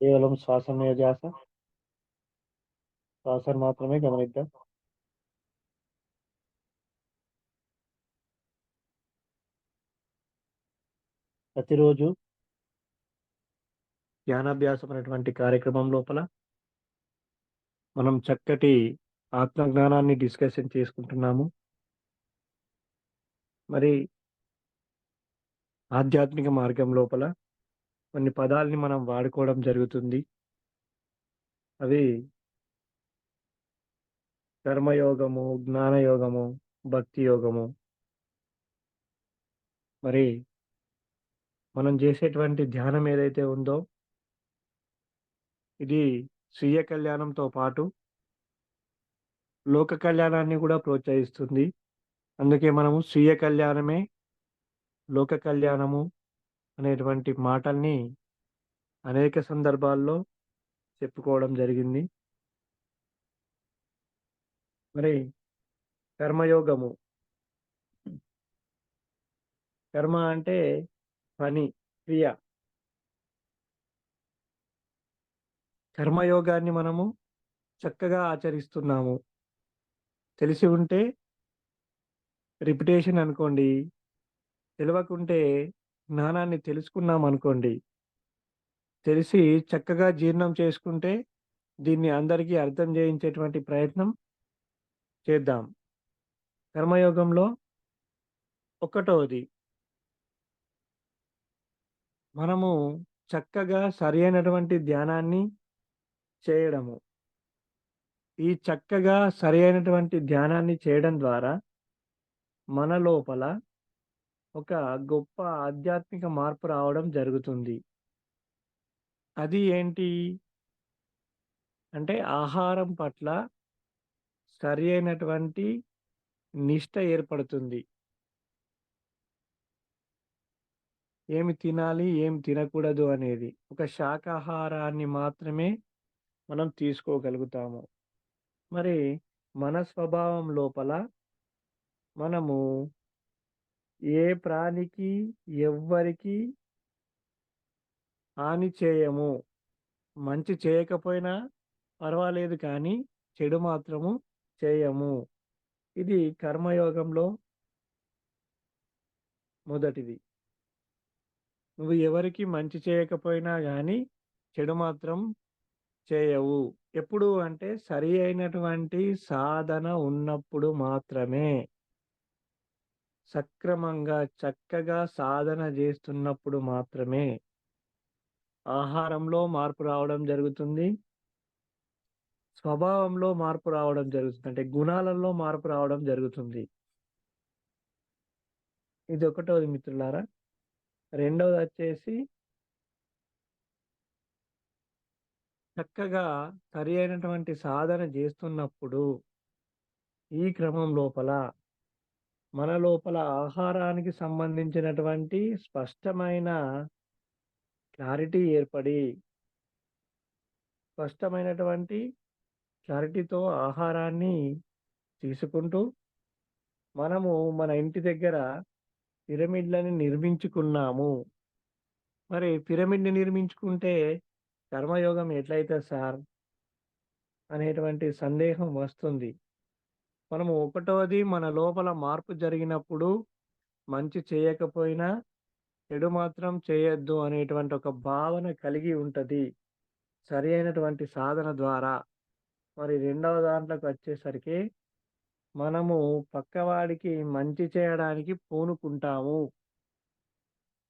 కేవలం శ్వాస మీద ధ్యాస శ్వాసను మాత్రమే గమనిద్దాం. ప్రతిరోజు ధ్యానాభ్యాసం అనేటువంటి కార్యక్రమం లోపల మనం చక్కటి ఆత్మజ్ఞానాన్ని డిస్కషన్ చేసుకుంటున్నాము. మరి ఆధ్యాత్మిక మార్గం లోపల కొన్ని పదాలని మనం వాడుకోవడం జరుగుతుంది. అవి కర్మయోగము జ్ఞానయోగము భక్తి యోగము. మరి మనం చేసేటువంటి ధ్యానం ఏదైతే ఉందో ఇది స్వీయ కళ్యాణంతో పాటు లోక కళ్యాణాన్ని కూడా ప్రోత్సహిస్తుంది. అందుకే మనము స్వీయ కళ్యాణమే లోక కళ్యాణము అనేటువంటి మాటల్ని అనేక సందర్భాల్లో చెప్పుకోవడం జరిగింది. మరి కర్మయోగము. కర్మ అంటే పని క్రియ. కర్మయోగాన్ని మనము చక్కగా ఆచరిస్తున్నాము. తెలిసి ఉంటే రిపిటేషన్ అనుకోండి తెలియకుంటే జ్ఞానాన్ని తెలుసుకున్నాం అనుకోండి తెలిసి చక్కగా జీర్ణం చేసుకుంటే దీన్ని అందరికీ అర్థం చేయించేటువంటి ప్రయత్నం చేద్దాం. కర్మయోగంలో ఒకటవది మనము చక్కగా సరి అయినటువంటి ధ్యానాన్ని చేయడము. ఈ చక్కగా సరి అయినటువంటి ధ్యానాన్ని చేయడం ద్వారా మన లోపల ఒక గొప్ప ఆధ్యాత్మిక మార్పు రావడం జరుగుతుంది. అది ఏంటి? అంటే ఆహారం పట్ల సరి అయినటువంటి నిష్ట ఏర్పడుతుంది. ఏమి తినాలి ఏమి తినకూడదు అనేది ఒక శాకాహారాన్ని మాత్రమే మనం తీసుకోగలుగుతాము. మరి మన స్వభావం లోపల మనము ఏ ప్రాణికి ఎవ్వరికి హాని చేయము. మంచి చేయకపోయినా పర్వాలేదు కానీ చెడు మాత్రము చేయము. ఇది కర్మయోగంలో మొదటిది. నువ్వు ఎవరికి మంచి చేయకపోయినా కానీ చెడు మాత్రం చేయవు. ఎప్పుడు అంటే సరి అయినటువంటి సాధన ఉన్నప్పుడు మాత్రమే. సక్రమంగా చక్కగా సాధన చేస్తున్నప్పుడు మాత్రమే ఆహారంలో మార్పు రావడం జరుగుతుంది. స్వభావంలో మార్పు రావడం జరుగుతుంది. అంటే గుణాలలో మార్పు రావడం జరుగుతుంది. ఇది ఒకటోది మిత్రులారా. రెండవది వచ్చేసి చక్కగా సరి అయినటువంటి సాధన చేస్తున్నప్పుడు ఈ క్రమం లోపల మన లోపల ఆహారానికి సంబంధించినటువంటి స్పష్టమైన క్లారిటీ ఏర్పడి స్పష్టమైనటువంటి క్లారిటీతో ఆహారాన్ని తీసుకుంటూ మనము మన ఇంటి దగ్గర పిరమిడ్లని నిర్మించుకున్నాము. మరి పిరమిడ్ని నిర్మించుకుంటే కర్మయోగం ఎట్లయితే సార్? అనేటువంటి సందేహం వస్తుంది. మనము ఒకటవది మన లోపల మార్పు జరిగినప్పుడు మంచి చేయకపోయినా చెడు మాత్రం చేయొద్దు అనేటువంటి ఒక భావన కలిగి ఉంటుంది. సరి అయినటువంటి సాధన ద్వారా. మరి రెండవ దాంట్లోకి వచ్చేసరికి మనము పక్కవాడికి మంచి చేయడానికి పూనుకుంటాము.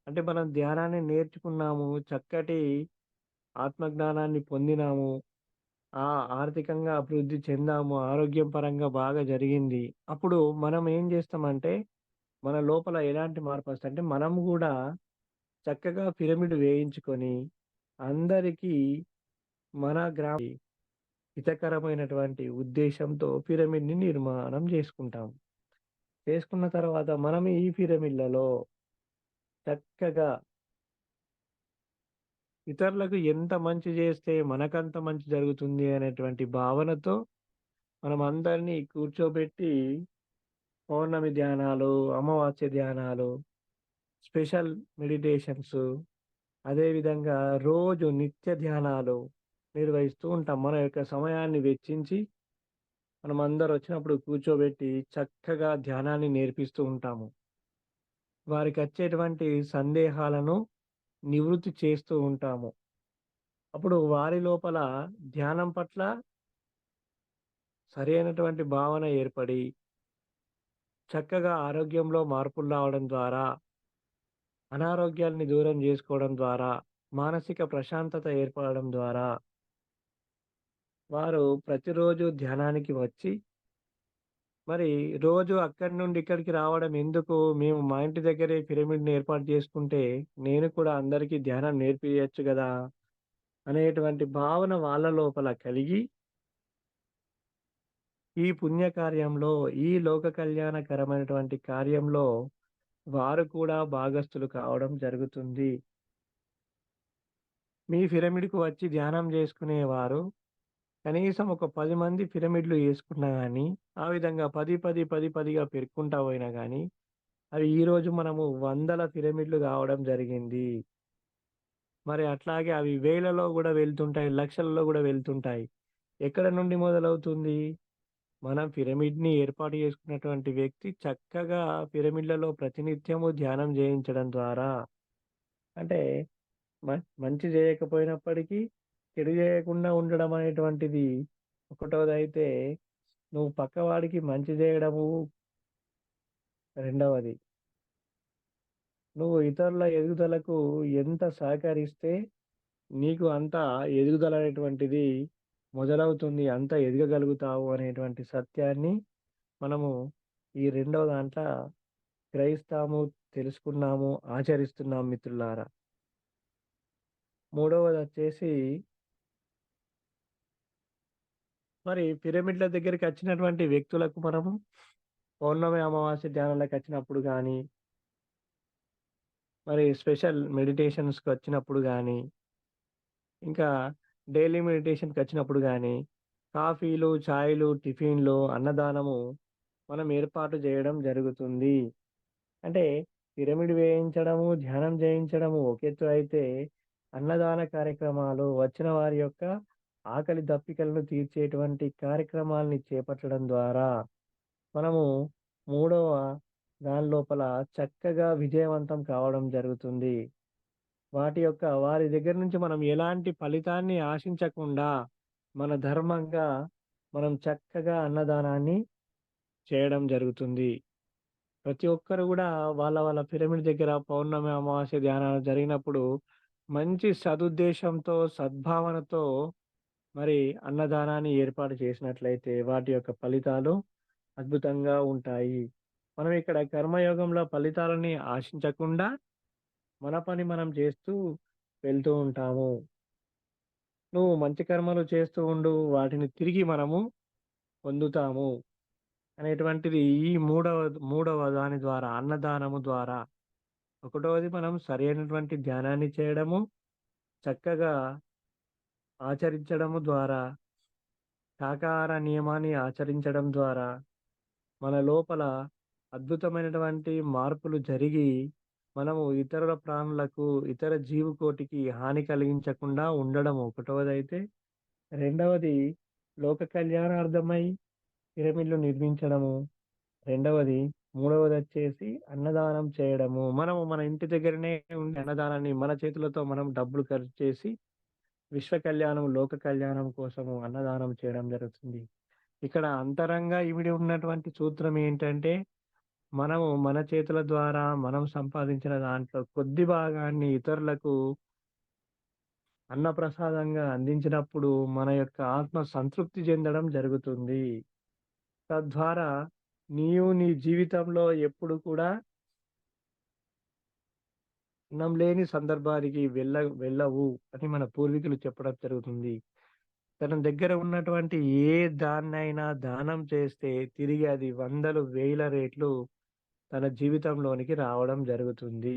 అంటే మనం ధ్యానాన్ని నేర్చుకున్నాము చక్కటి ఆత్మజ్ఞానాన్ని పొందినాము. ఆ! ఆర్థికంగా అభివృద్ధి చెందాము. ఆరోగ్యం పరంగా బాగా జరిగింది. అప్పుడు మనం ఏం చేస్తామంటే మన లోపల ఎలాంటి మార్పు వస్తుంది అంటే మనం కూడా చక్కగా పిరమిడ్ వేయించుకొని అందరికీ మన గ్రామ హితకరమైనటువంటి ఉద్దేశంతో పిరమిడ్ని నిర్మాణం చేసుకుంటాం. చేసుకున్న తర్వాత మనం ఈ పిరమిడ్లలో చక్కగా ఇతరులకు ఎంత మంచి చేస్తే మనకంత మంచి జరుగుతుంది అనేటువంటి భావనతో మనం అందరినీ కూర్చోబెట్టి పౌర్ణమి ధ్యానాలు అమావాస్య ధ్యానాలు స్పెషల్ మెడిటేషన్స్ అదేవిధంగా రోజు నిత్య ధ్యానాలు నిర్వహిస్తూ ఉంటాం. మన యొక్క సమయాన్ని వెచ్చించి మనం అందరు వచ్చినప్పుడు కూర్చోబెట్టి చక్కగా ధ్యానాన్ని నేర్పిస్తూ ఉంటాము. వారికి వచ్చేటువంటి సందేహాలను నివృత్తి చేస్తూ ఉంటాము. అప్పుడు వారి లోపల ధ్యానం పట్ల సరైనటువంటి భావన ఏర్పడి చక్కగా ఆరోగ్యంలో మార్పులు రావడం ద్వారా అనారోగ్యాల్ని దూరం చేసుకోవడం ద్వారా, మానసిక ప్రశాంతత ఏర్పడడం ద్వారా వారు ప్రతిరోజు ధ్యానానికి వచ్చి మరి రోజు అక్కడి నుండి ఇక్కడికి రావడం ఎందుకు? మేము మా ఇంటి దగ్గరే పిరమిడ్‌ని ఏర్పాటు చేసుకుంటే, నేను కూడా అందరికీ ధ్యానం నేర్పియచ్చు గదా! అనేటువంటి భావన వాళ్ళ లోపల కలిగి ఈ పుణ్య కార్యంలో, ఈ లోక కళ్యాణకరమైనటువంటి కార్యంలో వారు కూడా భాగస్థులు కావడం జరుగుతుంది. మీ పిరమిడ్‌కు వచ్చి ధ్యానం జేసుకునేవారు కనీసం ఒక పది మంది పిరమిడ్‌లు వేసుకున్నా కానీ ఆ విధంగా పది పది పది పదిగా పెరుక్కుంటా పోయినా కానీ అవి ఈరోజు మనము వందల పిరమిడ్‌లు కావడం జరిగింది. మరి అట్లాగే అవి వేలలో కూడా వెళ్తుంటాయి. లక్షలలో కూడా వెళ్తుంటాయి. ఎక్కడ నుండి మొదలవుతుంది? మనం పిరమిడ్‌ని ఏర్పాటు చేసుకున్నటువంటి వ్యక్తి చక్కగా పిరమిడ్‌లలో ప్రతినిత్యము ధ్యానం చేయించడం ద్వారా అంటే మ మంచి చేయకపోయినప్పటికీ చెడు చేయకుండా ఉండడం అనేటువంటిది ఒకటోదైతే, నువ్వు పక్కవాడికి మంచి చేయడము రెండవది. నువ్వు ఇతరుల ఎదుగుదలకు ఎంత సహకరిస్తే, నీకు అంత ఎదుగుదల అనేటువంటిది మొదలవుతుంది. అంత ఎదగగలుగుతావు అనేటువంటి సత్యాన్ని మనము ఈ రెండవ దాంట్లో గ్రహిస్తాము, తెలుసుకున్నాము, ఆచరిస్తున్నాము మిత్రులారా. మూడవదొచ్చేసి మరి పిరమిడ్‌ల దగ్గరికి వచ్చినటువంటి వ్యక్తులకు మనము పౌర్ణమి, అమావాస్య ధ్యానాలకచ్చినప్పుడు కానీ మరి స్పెషల్ మెడిటేషన్స్కి వచ్చినప్పుడు కానీ ఇంకా డైలీ మెడిటేషన్కి వచ్చినప్పుడు కానీ కాఫీలు, చాయ్‌లు, టిఫిన్‌లు, అన్నదానము మనం ఏర్పాటు చేయడం జరుగుతుంది. అంటే పిరమిడ్ వేయించడము, ధ్యానం చేయించడము ఒకెత్తు అయితే, అన్నదాన కార్యక్రమాలు వచ్చిన వారి యొక్క ఆకలి దప్పికలను తీర్చేటువంటి కార్యక్రమాల్ని చేపట్టడం ద్వారా, మనము మూడవ దాని లోపల చక్కగా విజయవంతం కావడం జరుగుతుంది. వాటి యొక్క వారి దగ్గర నుంచి మనం ఎలాంటి ఫలితాన్ని ఆశించకుండా, మన ధర్మంగా మనం చక్కగా అన్నదానాన్ని చేయడం జరుగుతుంది. ప్రతి ఒక్కరు కూడా వాళ్ళ వాళ్ళ పిరమిడ్ దగ్గర పౌర్ణమి, అమావాస్య ధ్యానాలు జరిగినప్పుడు మంచి సదుద్దేశంతో, సద్భావనతో మరి అన్నదానాన్ని ఏర్పాటు చేసినట్లయితే వాటి యొక్క ఫలితాలు అద్భుతంగా ఉంటాయి. మనం ఇక్కడ కర్మయోగంలో ఫలితాలని ఆశించకుండా, మన పని మనం చేస్తూ వెళ్తూ ఉంటాము. నువ్వు మంచి కర్మలు చేస్తూ ఉండు. వాటిని తిరిగి మనము పొందుతాము. అనేటువంటిది ఈ మూడవ మూడవ దాని ద్వారా అన్నదానము ద్వారా. ఒకటవది మనం సరైనటువంటి ధ్యానాన్ని చేయడము, చక్కగా ఆచరించడము ద్వారా, శాకాహార నియమాన్ని ఆచరించడం ద్వారా, మన లోపల అద్భుతమైనటువంటి మార్పులు జరిగి, మనము ఇతరుల ప్రాణులకు, ఇతర జీవకోటికి హాని కలిగించకుండా ఉండడం ఒకటవదైతే రెండవది లోక కళ్యాణార్థమై పిరమిడ్‌లు నిర్మించడము. రెండవది, మూడవది వచ్చేసి అన్నదానం చేయడము. మనము మన ఇంటి దగ్గరనే ఉండే అన్నదానాన్ని మన చేతులతో మనం డబ్బులు ఖర్చు చేసి, విశ్వ కళ్యాణం, లోక కళ్యాణం కోసము అన్నదానం చేయడం జరుగుతుంది. ఇక్కడ అంతరంగా ఇవిడి ఉన్నటువంటి సూత్రం ఏంటంటే, మనము మన చేతుల ద్వారా మనం సంపాదించిన దాంట్లో కొద్ది భాగాన్ని ఇతరులకు అన్నప్రసాదంగా అందించినప్పుడు మన యొక్క ఆత్మ సంతృప్తి చెందడం జరుగుతుంది. తద్వారా నీవు నీ జీవితంలో ఎప్పుడు కూడా అన్నం లేని సందర్భానికి వెళ్ళ వెళ్ళవు అని మన పూర్వీకులు చెప్పడం జరుగుతుంది. తన దగ్గర ఉన్నటువంటి ఏ దాన్నైనా దానం చేస్తే తిరిగి అది వందలు, వేల రేట్లు తన జీవితంలోనికి రావడం జరుగుతుంది.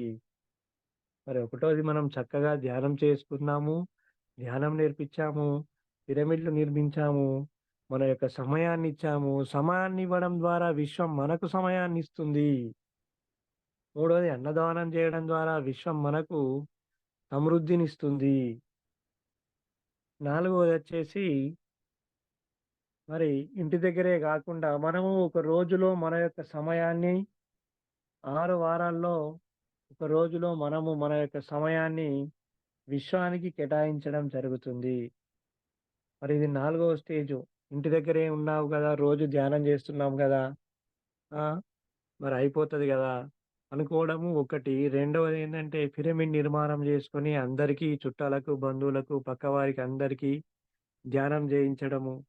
మరి ఒకటోది మనం చక్కగా ధ్యానం చేసుకున్నాము. ధ్యానం నేర్పించాము. పిరమిడ్‌లు నిర్మించాము. మన యొక్క సమయాన్ని ఇచ్చాము సమయాన్ని ఇవ్వడం ద్వారా విశ్వం మనకు సమయాన్ని ఇస్తుంది మూడవది అన్నదానం చేయడం ద్వారా విశ్వం మనకు సమృద్ధినిస్తుంది. నాలుగవదొచ్చేసి మరి ఇంటి దగ్గరే కాకుండా మనము ఒక రోజులో మన యొక్క సమయాన్ని ఆరు వారాల్లో ఒక రోజులో మనము మన యొక్క సమయాన్ని విశ్వానికి కేటాయించడం జరుగుతుంది. మరి ఇది నాలుగవ స్టేజు. ఇంటి దగ్గరే ఉన్నావు కదా రోజు ధ్యానం చేస్తున్నాం కదా మరి అయిపోతుంది కదా అనుకోవడము ఒకటి. రెండవది ఏంటంటే పిరమిడ్ నిర్మాణం జేసుకొని అందరికీ చుట్టాలకు, బంధువులకు, పక్కవారికి అందరికీ ధ్యానం జేయించడము.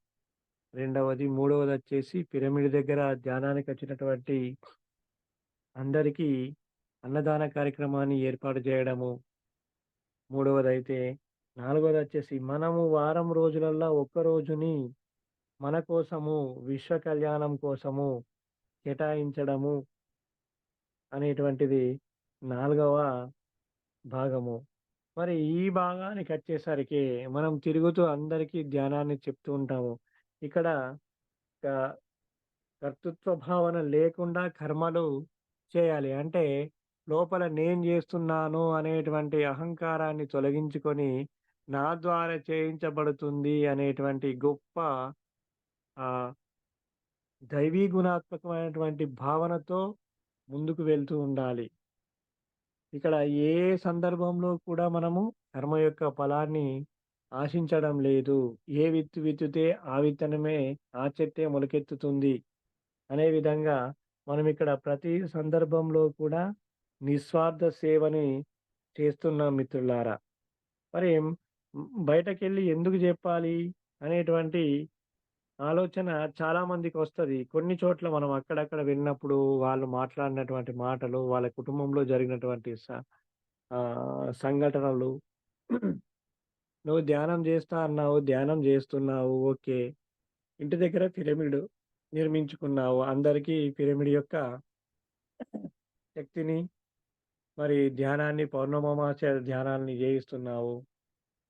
రెండవది. మూడవదొచ్చేసి పిరమిడ్ దగ్గర ధ్యానానికొచ్చినటువంటి అందరికీ అన్నదాన కార్యక్రమాన్ని ఏర్పాటు జేయడము. మూడవదైతే, నాలుగోదొచ్చేసి మనము వారం రోజులల్లా ఒక్క రోజుని మన కోసము, విశ్వ కళ్యాణం కోసము కేటాయించడము అనేటువంటిది నాలుగవ భాగము. మరి ఈ భాగానికొచ్చేసరికి మనం తిరుగుతూ అందరికీ ధ్యానాన్ని చెప్తూ ఉంటాము. ఇక్కడ కర్తృత్వ భావన లేకుండా కర్మలు చేయాలి. అంటే లోపల నేను చేస్తున్నాను అనేటువంటి అహంకారాన్ని తొలగించుకొని, నా ద్వారా చేయించబడుతుంది అనేటువంటి గొప్ప దైవీ గుణాత్మకమైనటువంటి భావనతో ముందుకు వెళ్తూ ఉండాలి. ఇక్కడ ఏ సందర్భంలో కూడా మనము కర్మ యొక్క ఫలాన్ని ఆశించడం లేదు. ఏ విత్తు విత్తితే ఆ విత్తనమే ఆ చెట్టే మొలకెత్తుతుంది. అనే విధంగా మనం ఇక్కడ ప్రతి సందర్భంలో కూడా నిస్వార్థ సేవని చేస్తున్నాం మిత్రులారా. మరి బయటకెళ్ళి ఎందుకు చెప్పాలి అనేటువంటి ఆలోచన చాలా వస్తుంది కొన్ని చోట్ల మనం అక్కడక్కడ విన్నప్పుడు వాళ్ళు మాట్లాడినటువంటి మాటలు, వాళ్ళ కుటుంబంలో జరిగినటువంటి స ఆహ్, సంఘటనలు. నువ్వు ధ్యానం చేస్తా అన్నావు, ధ్యానం చేస్తున్నావు ఓకే. ఇంటి దగ్గర పిరమిడ్ నిర్మించుకున్నావు. అందరికీ పిరమిడ్ యొక్క శక్తిని, మరి ధ్యానాన్ని పౌర్ణమామాస్య ధ్యానాన్ని చేయిస్తున్నావు.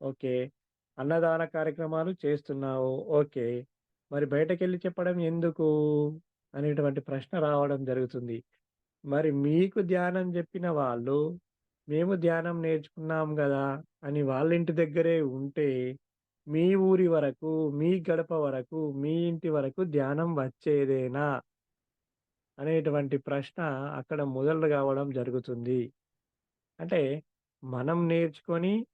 ఓకే. అన్నదాన కార్యక్రమాలు చేస్తున్నావు. ఓకే. మరి బయటకెళ్ళి చెప్పడం ఎందుకు? అనేటువంటి ప్రశ్న రావడం జరుగుతుంది. మరి మీకు ధ్యానం చెప్పిన వాళ్ళు, మేము ధ్యానం నేర్చుకున్నాం కదా అని వాళ్ళ ఇంటి దగ్గరే ఉంటే, మీ ఊరి వరకు, మీ గడప వరకు, మీ ఇంటి వరకు ధ్యానం వచ్చేదేనా? అనేటువంటి ప్రశ్న అక్కడ మొదలు కావడం జరుగుతుంది. అంటే మనం నేర్చుకొని,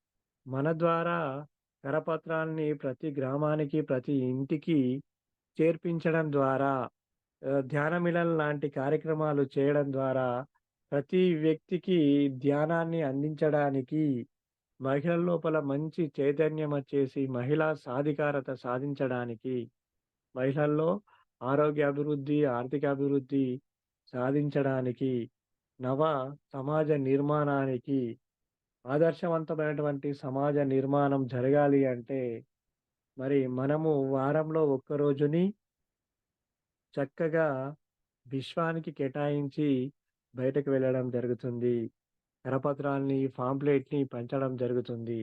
మన ద్వారా కరపత్రాల్ని ప్రతి గ్రామానికి, ప్రతి ఇంటికి చేర్పించడం ద్వారా, ధ్యానమిళన్ లాంటి కార్యక్రమాలు చేయడం ద్వారా, ప్రతి వ్యక్తికి ధ్యానాన్ని అందించడానికి, మహిళల లోపల మంచి చైతన్యం వచ్చేసి మహిళా సాధికారత సాధించడానికి, మహిళల్లో ఆరోగ్య అభివృద్ధి, ఆర్థిక అభివృద్ధి సాధించడానికి, నవ సమాజ నిర్మాణానికి, ఆదర్శవంతమైనటువంటి సమాజ నిర్మాణం జరగాలి అంటే, మరి మనము వారంలో ఒక్క రోజుని చక్కగా విశ్వానికి కేటాయించి బయటకు వెళ్ళడం జరుగుతుంది. కరపత్రాల్ని, పాంప్లెట్‌ని పంచడం జరుగుతుంది.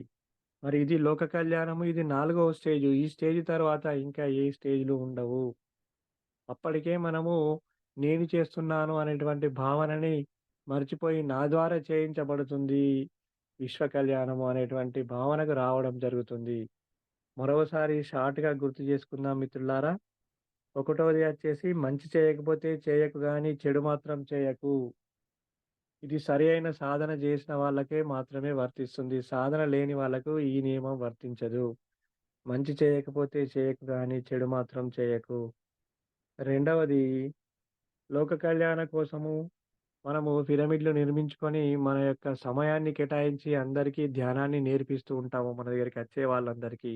మరి ఇది లోక కళ్యాణము. ఇది నాలుగవ స్టేజ్ ఈ స్టేజ్ తర్వాత ఇంకా ఏ స్టేజ్‌లు ఉండవు. అప్పటికే మనము నేను చేస్తున్నాను అనేటువంటి భావనని మర్చిపోయి, నా ద్వారా చేయించబడుతుంది విశ్వ కళ్యాణము అనేటువంటి భావనకు రావడం జరుగుతుంది. మరోసారి షార్ట్‌గా గుర్తు చేసుకుందాం మిత్రులారా. ఒకటోది వచ్చేసి మంచి చేయకపోతే చేయకు కానీ చెడు మాత్రం చేయకు. ఇది సరి అయిన సాధన చేసిన వాళ్ళకే మాత్రమే వర్తిస్తుంది. సాధన లేని వాళ్ళకు ఈ నియమం వర్తించదు. మంచి చేయకపోతే చేయకు కానీ చెడు మాత్రం చేయకు. రెండవది లోక కళ్యాణ కోసము మనము పిరమిడ్‌లు నిర్మించుకొని, మన యొక్క సమయాన్ని కేటాయించి అందరికీ ధ్యానాన్ని నేర్పిస్తూ ఉంటాము మన దగ్గరికి వచ్చే వాళ్ళందరికీ.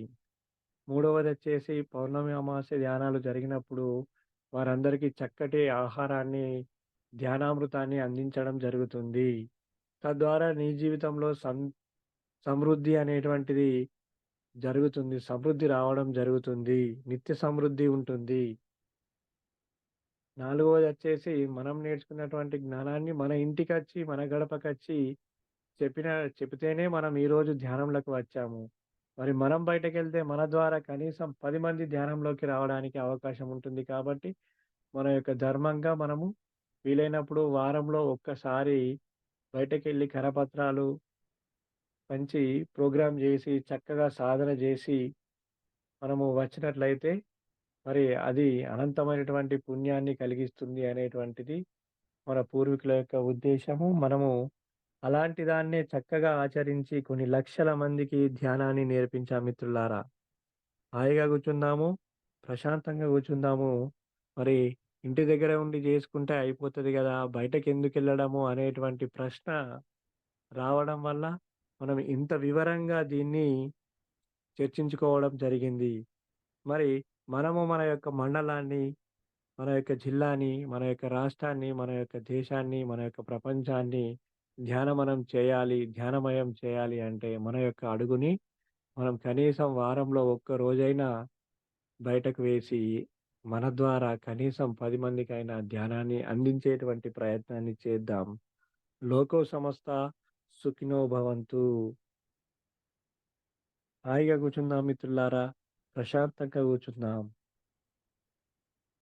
మూడవది వచ్చేసి పౌర్ణమి అమావాస్య ధ్యానాలు జరిగినప్పుడు వారందరికీ చక్కటి ఆహారాన్ని, ధ్యానామృతాన్ని అందించడం జరుగుతుంది. తద్వారా నీ జీవితంలో సం సమృద్ధి అనేటువంటిది జరుగుతుంది. సమృద్ధి రావడం జరుగుతుంది. నిత్య సమృద్ధి ఉంటుంది. నాలుగవది వచ్చేసి మనం నేర్చుకున్నటువంటి జ్ఞానాన్ని మన ఇంటికి వచ్చి మన గడపకి వచ్చి చెప్పిన చెబితేనే మనం ఈరోజు ధ్యానంలోకి వచ్చాము. మరి మనం బయటకెళ్తే మన ద్వారా కనీసం పది మంది ధ్యానంలోకి రావడానికి అవకాశం ఉంటుంది కాబట్టి, మన యొక్క ధర్మంగా మనము వీలైనప్పుడు వారంలో ఒక్కసారి బయటకెళ్ళి కరపత్రాలు మంచి ప్రోగ్రామ్ చేసి చక్కగా సాధన చేసి మనము వచ్చినట్లయితే, మరి అది అనంతమైనటువంటి పుణ్యాన్ని కలిగిస్తుంది అనేటువంటిది మన పూర్వీకుల యొక్క ఉద్దేశము. మనము అలాంటి దాన్నే చక్కగా ఆచరించి కొన్ని లక్షల మందికి ధ్యానాన్ని నేర్పించా మిత్రులారా. హాయిగా కూర్చుందాము, ప్రశాంతంగా కూర్చుందాము. మరి ఇంటి దగ్గర ఉండి చేసుకుంటే అయిపోతుంది కదా బయటకు ఎందుకు వెళ్ళడము అనేటువంటి ప్రశ్న రావడం వల్ల, మనం ఇంత వివరంగా దీన్ని చర్చించుకోవడం జరిగింది. మరి మనము మన యొక్క మండలాన్ని, మన యొక్క జిల్లాని, మన యొక్క రాష్ట్రాన్ని, మన యొక్క దేశాన్ని, మన యొక్క ప్రపంచాన్ని ధ్యానమనం చేయాలి, ధ్యానమయం చేయాలి అంటే, మన యొక్క అడుగుని మనం కనీసం వారంలో ఒక్క రోజైనా బయటకు వేసి, మన ద్వారా కనీసం పది మందికైనా ధ్యానాన్ని అందించేటువంటి ప్రయత్నాన్ని చేద్దాం. లోకో సంస్థ సుఖినోభవంతు హాయిగా కూర్చుందాం మిత్రులారా. ప్రశాంతంగా కూర్చుందాం.